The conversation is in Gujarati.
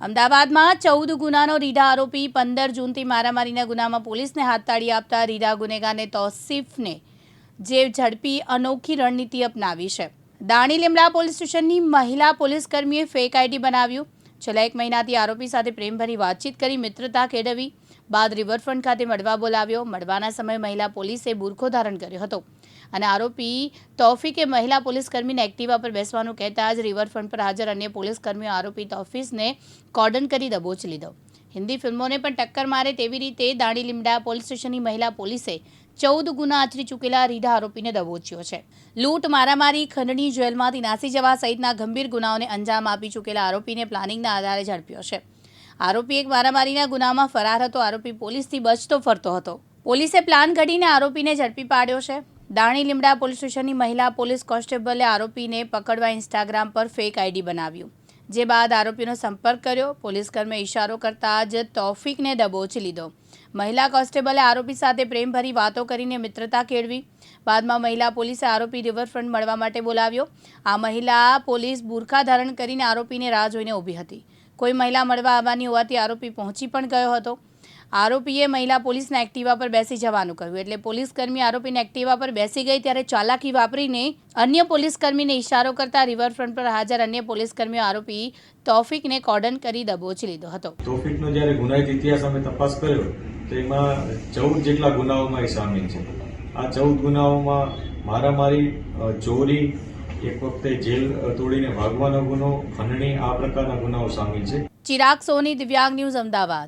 અમદાવાદમાં ચૌદ ગુનાનો રીઢા આરોપી પંદર જૂનથી મારામારીના ગુનામાં પોલીસને હાથતાળી આપતા રીઢા ગુનેગારને તૌસીફને જે ઝડપી અનોખી રણનીતિ અપનાવી છે. દાણી લીમડા પોલીસ સ્ટેશનની મહિલા પોલીસકર્મીએ ફેક આઈડી બનાવ્યું. છેલ્લા એક મહિનાથી આરોપી સાથે પ્રેમભરી વાતચીત કરી મિત્રતા કેળવી, બાદ રિવરફ્રન્ટ ખાતે મળવા બોલાવ્યો. મળવાના સમયે મહિલા પોલીસે બુરખો ધારણ કર્યો હતો. અને આરોપી તોફીકે મહિલા પોલીસ કર્મીને એક્ટિવા પર બેસવાનું કહેતા જ રિવરફ્રન્ટ પર હાજર અન્ય પોલીસ કર્મીઓ આરોપી તૌફીસને કોર્ડન કરી દબોચી લીધો. હિન્દી ફિલ્મોને પણ ટક્કર મારે તેવી રીતે દાણી લીમડા, પોલીસ સ્ટેશનની મહિલા પોલીસે ચૌદ ગુના આચરી ચૂકેલા રીઢા આરોપીને દબોચ્યો છે. લૂંટ, મારામારી, ખંડણી જેલમાંથી નાસી જવા સહિતના ગંભીર ગુનાઓને અંજામ આપી ચૂકેલા આરોપીને પ્લાનિંગના આધારે ઝડપ્યો છે. આરોપી એક મારામારીના ગુનામાં ફરાર હતો. આરોપી પોલીસથી બચતો ફરતો હતો. પોલીસે પ્લાન ઘડીને આરોપીને ઝડપી પાડ્યો છે. દાણી લીમડા પોલીસ સ્ટેશનની મહિલા પોલીસ કોન્સ્ટેબલે આરોપીને પકડવા ઇન્સ્ટાગ્રામ પર ફેક આઈડી બનાવ્યું. જે બાદ આરોપીનો સંપર્ક કર્યો. પોલીસકર્મે ઇશારો કરતા જ તૌફિકને દબોચી લીધો. મહિલા કોન્સ્ટેબલે આરોપી સાથે પ્રેમભરી વાતો કરીને મિત્રતા કેળવી. બાદમાં મહિલા પોલીસે આરોપી રિવરફ્રન્ટ મળવા માટે બોલાવ્યો. આ મહિલા પોલીસ બુરખા ધારણ કરીને આરોપીને રાહ જોઈને ઊભી હતી. કોઈ મહિલા મળવા આવવાની હોવાથી આરોપી પહોંચી પણ ગયો હતો. આરોપીએ મહિલા પોલીસના એક્ટિવા પર બેસી જવાનું કહ્યું. એટલે પોલીસ કર્મી આરોપીને એક્ટિવા પર બેસી ગઈ ત્યારે ચાલાકી વાપરીને અન્ય પોલીસ કર્મીને ઇશારો કરતા રિવરફ્રન્ટ પર હાજર અન્ય પોલીસકર્મીઓ આરોપી તોફિકને કોર્ડન કરી દબોચી લીધો હતો. તોફિકનો જ્યારે ગુનાહિત ઇતિહાસ અમે તપાસ કર્યો, તો એમાં ચૌદ જેટલા ગુનાઓમાં એ સામેલ છે. આ ચૌદ ગુનાઓમાં મારામારી ચોરી એક વખતે જેલ તોડીને ભાગવાનો ગુનો, ખંડણી, આ પ્રકારના ગુનાઓ સામેલ છે. ચિરાગ સોની, દિવ્યાંગ ન્યૂઝ અમદાવાદ.